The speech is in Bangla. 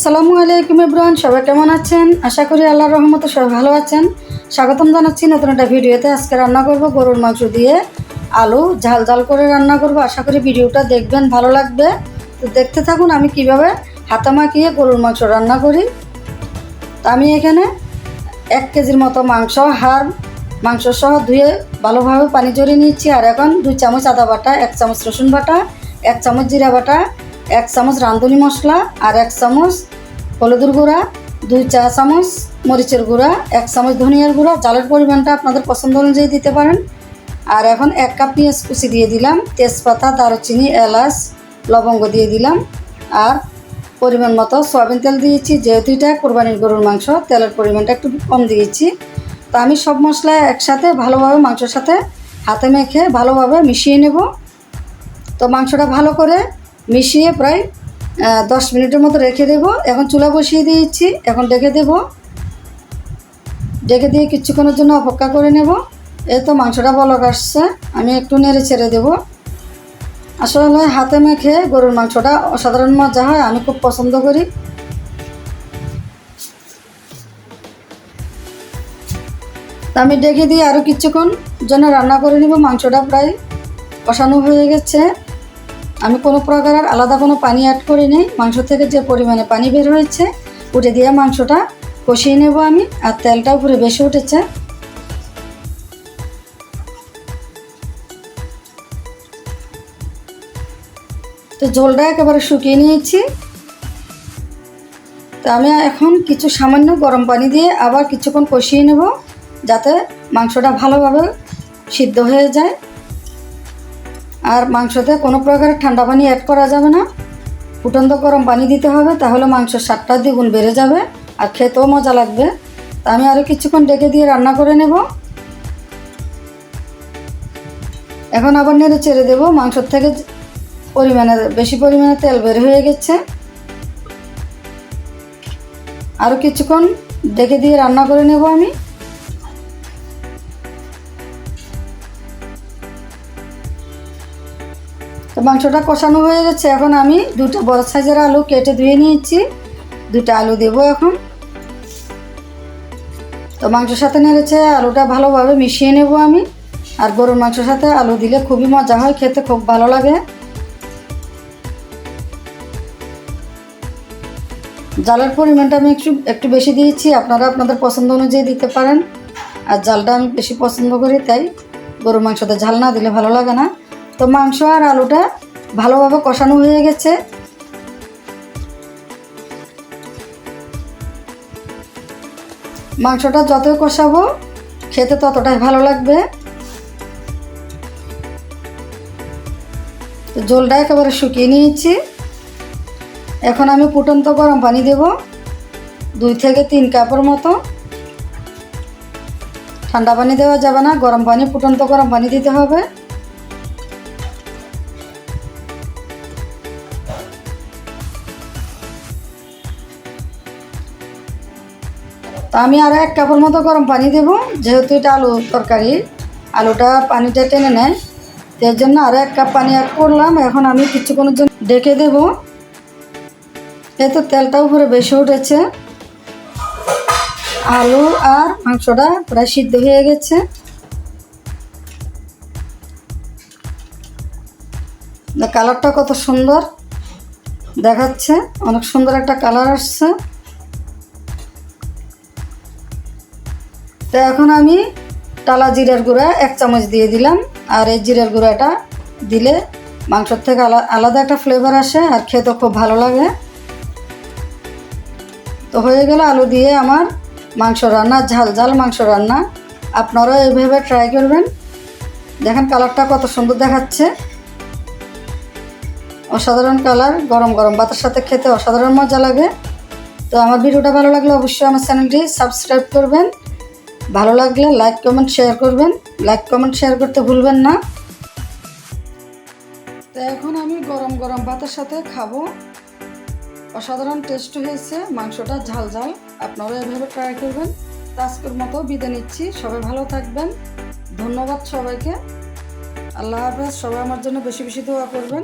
আসসালামু আলাইকুম ইব্রান সবাই কেমন আছেন? আশা করি আল্লাহর রহমতে সবাই ভালো আছেন। স্বাগতম জানাচ্ছি নতুন একটা ভিডিওতে। আজকে রান্না করব গরুর মাংস দিয়ে আলু, ঝাল ঝাল করে রান্না করব। আশা করি ভিডিওটা দেখবেন, ভালো লাগবে। তো দেখতে থাকুন আমি কীভাবে হাতা মাখিয়ে গরুর মাংস রান্না করি। তো আমি এখানে এক কেজির মতো মাংস, হাড়, মাংস সহ ধুয়ে ভালোভাবে পানি জড়িয়ে নিচ্ছি আর এখন দুই চামচ আদা বাটা, এক চামচ রসুন বাটা, এক চামচ জিরা বাটা এক চামচ রাঁধুনি মশলা আর এক চামচ হলুদের গুঁড়া, দুই চা চামচ মরিচের গুঁড়া, এক চামচ ধনিয়ার গুঁড়া, জালের পরিমাণটা আপনাদের পছন্দ অনুযায়ী দিতে পারেন। আর এখন এক কাপ পেঁয়াজ কুচি দিয়ে দিলাম, তেজপাতা, দারুচিনি, এলাচ, লবঙ্গ দিয়ে দিলাম। আর পরিমাণ মতো সয়াবিন তেল দিয়েছি, যেহেতু এটা কোরবানির গরুর মাংস, তেলের পরিমাণটা একটু কম দিয়েছি। তো আমি সব মশলা একসাথে ভালোভাবে মাংসের সাথে হাতে মেখে ভালোভাবে মিশিয়ে নেব। তো মাংসটা ভালো করে মিশিয়ে প্রায় দশ মিনিটের মতো রেখে দেব। এখন চুলা বসিয়ে দিয়েছি। এখন ডেকে দেব। ডেকে দিয়ে কিছুক্ষণের জন্য অপেক্ষা করে নেব। এই তো মাংসটা বলক আসছে। আমি একটু নেড়ে ছেড়ে দেবো। আসলে হাতে মেখে গরুর মাংসটা অসাধারণ মজা হয়। আমি খুব পছন্দ করি। আমি ডেকে দিয়ে আরও কিছুক্ষণ জন্য রান্না করে নিব। মাংসটা প্রায় কষানো হয়ে গেছে। আমি কোনো প্রকারের আলাদা কোনো পানি অ্যাড করি নাই। মাংস থেকে যে পরিমাণে পানি বের হয়েছে, উঠে দিয়ে মাংসটা কষিয়ে নেব আমি, আর তেলটা উপরে বেশি উঠেছে। তো ঝোলটা একেবারে শুকিয়ে নিয়েছি। তো আমি এখন কিছু সামান্য গরম পানি দিয়ে আবার কিছুক্ষণ কষিয়ে নেব, যাতে মাংসটা ভালোভাবে সিদ্ধ হয়ে যায়। আর মাংসতে কোনো প্রকারের ঠান্ডা পানি অ্যাড করা যাবে না। ফুটন্ত গরম পানি দিতে হবে, তাহলে মাংসের স্বাদটা দ্বিগুণ বেড়ে যাবে আর খেতেও মজা লাগবে। তা আমি আরও কিছুক্ষণ ডেকে দিয়ে রান্না করে নেব। এখন আবার নেড়ে চেড়ে দেবো, মাংসর থেকে পরিমাণে, বেশি পরিমাণে তেল বের হয়ে গেছে। আরও কিছুক্ষণ ডেকে দিয়ে রান্না করে নেব আমি। তো মাংসটা কষানো হয়ে গেছে। এখন আমি দুটো বড় সাইজের আলু কেটে ধুয়ে নিয়েছি। দুটো আলু দেব এখন। তো মাংসের সাথে নেড়েছে আলুটা ভালোভাবে মিশিয়ে নেব আমি। আর গরুর মাংসের সাথে আলু দিলে খুবই মজা হয়, খেতে খুব ভালো লাগে। জালের পরিমাণটা আমি একটু একটু বেশি দিয়েছি, আপনারা আপনাদের পছন্দ অনুযায়ী দিতে পারেন। আর জালটা আমি বেশি পছন্দ করি, তাই গরুর মাংসতে ঝাল না দিলে ভালো লাগে না। তো মাংস আর আলুটা ভালোভাবে কষানো হয়ে গেছে। মাংসটা যতই কষাবো, খেতে ততটাই ভালো লাগবে। তো জলটা একেবারে শুকিয়ে নিয়েছি। এখন আমি ফুটন্ত গরম পানি দেব, দুই থেকে তিন কাপের মতো। ঠান্ডা পানি দেওয়া যাবে না, গরম পানি, ফুটন্ত গরম পানি দিতে হবে। তো আমি আরও এক কাপের মতো গরম পানি দেব, যেহেতু এটা আলু তরকারি। আলুটা পানিটা টেনে নেয়। এর জন্য আরও এক কাপ পানি অ্যাড করলাম। এখন আমি কিছুক্ষণের জন্য ডেকে দেবো। এই তো তেলটা উপরে বেশি উঠেছে। আলু আর মাংসটা প্রায় সিদ্ধ হয়ে গেছে। কালারটা কত সুন্দর দেখাচ্ছে। অনেক সুন্দর একটা কালার আসছে। তো এখন আমি টালা জিরার গুঁড়া এক চামচ দিয়ে দিলাম। আর এই জিরার গুঁড়াটা দিলে মাংসর থেকে আলা- আলাদা একটা ফ্লেভার আসে আর খেতে খুব ভালো লাগে। তো হয়ে গেল আলু দিয়ে আমার মাংস রান্না, ঝাল ঝাল মাংস রান্না। আপনারাও এইভাবে ট্রাই করবেন। দেখেন কালারটা কত সুন্দর দেখাচ্ছে। অসাধারণ কালার গরম গরম ভাতের সাথে খেতে অসাধারণ মজা লাগে। তো আমার ভিডিওটা ভালো লাগলে অবশ্যই আমার চ্যানেলটি সাবস্ক্রাইব করবেন। ভালো লাগলে লাইক কমেন্ট শেয়ার করবেন। লাইক কমেন্ট শেয়ার করতে ভুলবেন না। তো এখন আমি গরম গরম ভাতের সাথে খাব। অসাধারণ টেস্ট হয়েছে, মাংসটা ঝাল ঝাল। আপনারাও এভাবে ট্রাই করবেন। তো আজকের মতো বিদায় নিচ্ছি। সবাই ভালো থাকবেন। ধন্যবাদ সবাইকে। আল্লাহ হাফেজ। সবাই আমার জন্য বেশি বেশি দোয়া করবেন।